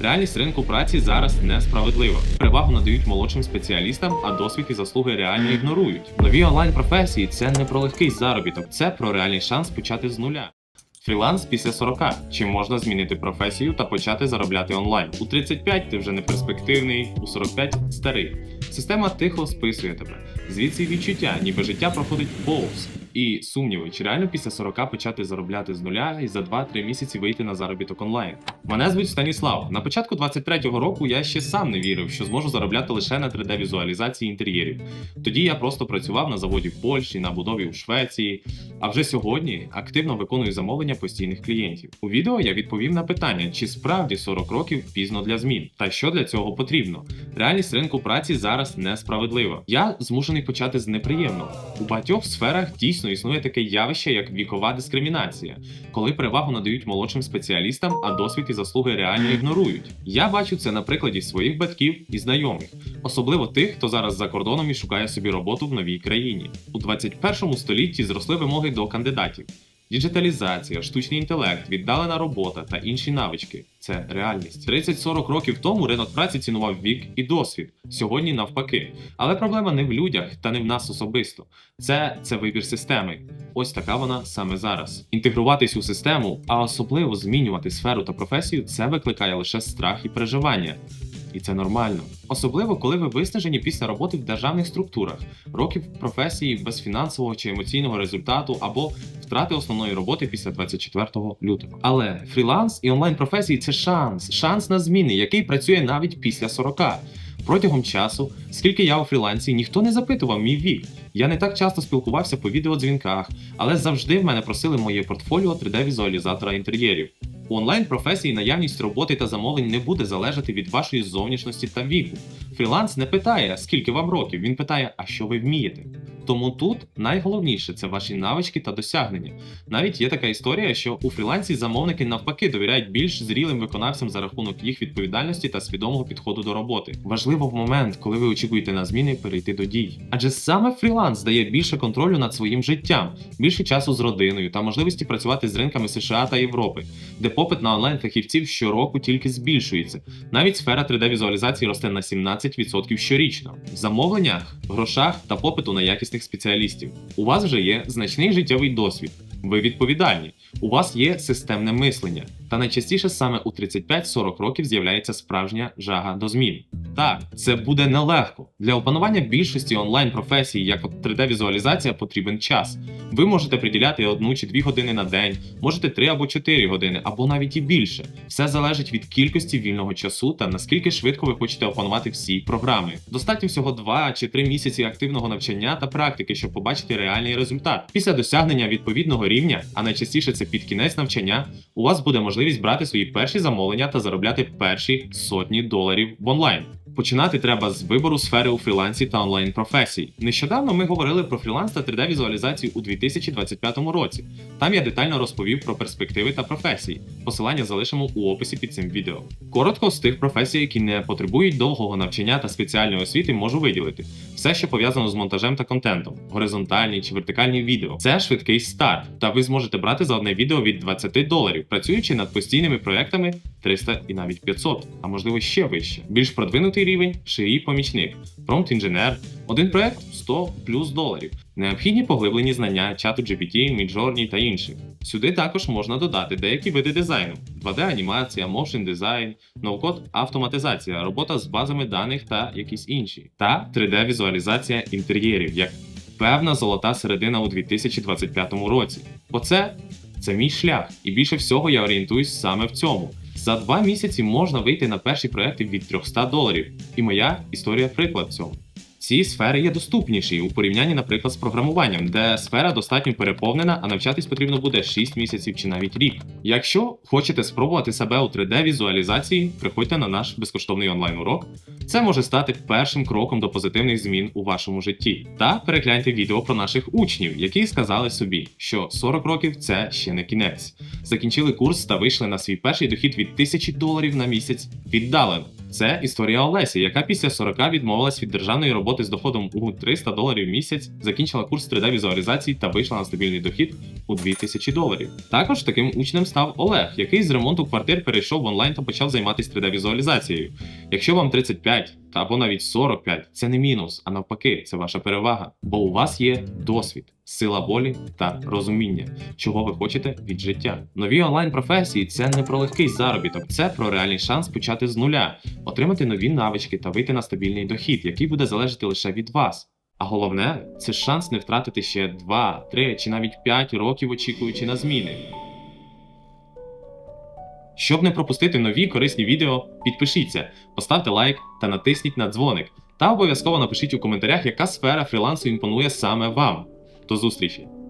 Реальність ринку праці зараз несправедлива. Перевагу надають молодшим спеціалістам, а досвід і заслуги реально ігнорують. Нові онлайн професії це не про легкий заробіток, це про реальний шанс почати з нуля. Фріланс після 40. Чи можна змінити професію та почати заробляти онлайн? У 35 ти вже не перспективний, у 45 старий. Система тихо списує тебе. Звідси відчуття, ніби життя проходить повз. І сумніви, чи реально після 40 почати заробляти з нуля і за 2-3 місяці вийти на заробіток онлайн. Мене звуть Станіслав. На початку 23-го року я ще сам не вірив, що зможу заробляти лише на 3D-візуалізації інтер'єрів. Тоді я просто працював на заводі в Польщі, на будові у Швеції. А вже сьогодні активно виконую замовлення постійних клієнтів. У відео я відповів на питання, чи справді 40 років пізно для змін, та що для цього потрібно. Реальність ринку праці зараз несправедлива. Я змушений почати з неприємного. У багатьох сферах дійсно існує таке явище, як вікова дискримінація, коли перевагу надають молодшим спеціалістам, а досвід і заслуги реально ігнорують. Я бачу це на прикладі своїх батьків і знайомих, особливо тих, хто зараз за кордоном і шукає собі роботу в новій країні. У 21 столітті зросли вимоги до кандидатів. Діджиталізація, штучний інтелект, віддалена робота та інші навички це реальність. 30-40 років тому ринок праці цінував вік і досвід. Сьогодні навпаки. Але проблема не в людях та не в нас особисто. Це, це вибір системи. Ось така вона саме зараз. Інтегруватись у систему, а особливо змінювати сферу та професію, це викликає лише страх і переживання. І це нормально. Особливо, коли ви виснажені після роботи в державних структурах, років професії без фінансового чи емоційного результату або втрати основної роботи після 24 лютого. Але фріланс і онлайн професії це шанс, шанс на зміни, який працює навіть після 40. Протягом часу, скільки я у фрілансі, ніхто не запитував мій вік. Я не так часто спілкувався по відеодзвінках, але завжди в мене просили моє портфоліо 3D-візуалізатора інтер'єрів. У онлайн професії наявність роботи та замовлень не буде залежати від вашої зовнішності та віку. Фріланс не питає, скільки вам років, він питає, а що ви вмієте. Тому тут найголовніше це ваші навички та досягнення. Навіть є така історія, що у фрілансі замовники навпаки довіряють більш зрілим виконавцям за рахунок їх відповідальності та свідомого підходу до роботи. Важливо в момент, коли ви очікуєте на зміни, перейти до дій. Адже саме фріланс дає більше контролю над своїм життям, більше часу з родиною та можливості працювати з ринками США та Європи, де попит на онлайн фахівців щороку тільки збільшується. Навіть сфера 3D-візуалізації росте на 17% щорічно. В замовленнях, грошах та попиту на якісних спеціалістів. У вас вже є значний життєвий досвід. Ви відповідальні, у вас є системне мислення, та найчастіше саме у 35-40 років з'являється справжня жага до змін. Так, це буде нелегко. Для опанування більшості онлайн професій, як от 3D-візуалізація, потрібен час. Ви можете приділяти одну чи дві години на день, можете три або чотири години, або навіть і більше. Все залежить від кількості вільного часу та наскільки швидко ви хочете опанувати всі програми. Достатньо всього 2 чи 3 місяці активного навчання та практики, щоб побачити реальний результат. Після досягнення відповідного рівня, а найчастіше це під кінець навчання, у вас буде можливість брати свої перші замовлення та заробляти перші сотні доларів в онлайн. Починати треба з вибору сфери у фрілансі та онлайн професій. Нещодавно ми говорили про фріланс та 3D-візуалізацію у 2025 році. Там я детально розповів про перспективи та професії. Посилання залишимо у описі під цим відео. Коротко з тих професій, які не потребують довгого навчання та спеціальної освіти, можу виділити все, що пов'язано з монтажем та контентом, горизонтальні чи вертикальні відео. Це швидкий старт, та ви зможете брати за одне відео від 20 доларів, працюючи над постійними проектами 300 і навіть 500, а можливо ще вище. Більш продвинутий рівень шиї помічник, промпт інженер, один проект 100 плюс доларів. Необхідні поглиблені знання чату GPT, Midjourney та інших. Сюди також можна додати деякі види дизайну: 2D-анімація, motion дизайн, ноу-код автоматизація, робота з базами даних та якісь інші, та 3D-візуалізація інтер'єрів, як певна золота середина у 2025 році. Оце це мій шлях, і більше всього я орієнтуюсь саме в цьому. За два місяці можна вийти на перші проекти від 300 доларів. І моя історія приклад цьому. Ці сфери є доступніші у порівнянні, наприклад, з програмуванням, де сфера достатньо переповнена, а навчатись потрібно буде 6 місяців чи навіть рік. Якщо хочете спробувати себе у 3D-візуалізації, приходьте на наш безкоштовний онлайн-урок. Це може стати першим кроком до позитивних змін у вашому житті. Та перегляньте відео про наших учнів, які сказали собі, що 40 років це ще не кінець. Закінчили курс та вийшли на свій перший дохід від 1000 доларів на місяць віддалено. Це історія Олесі, яка після 40 відмовилась від державної роботи з доходом у 300 доларів в місяць, закінчила курс 3D-візуалізації та вийшла на стабільний дохід у 2000 доларів. Також таким учнем став Олег, який з ремонту квартир перейшов в онлайн та почав займатися 3D-візуалізацією. Якщо вам 35 та або навіть 45, це не мінус, а навпаки, це ваша перевага, бо у вас є досвід, сила волі та розуміння, чого ви хочете від життя. Нові онлайн професії це не про легкий заробіток, це про реальний шанс почати з нуля, отримати нові навички та вийти на стабільний дохід, який буде залежати лише від вас. А головне, це шанс не втратити ще 2, 3 чи навіть 5 років очікуючи на зміни. Щоб не пропустити нові корисні відео, підпишіться, поставте лайк та натисніть на дзвоник. Та обов'язково напишіть у коментарях, яка сфера фрілансу імпонує саме вам. До зустрічі!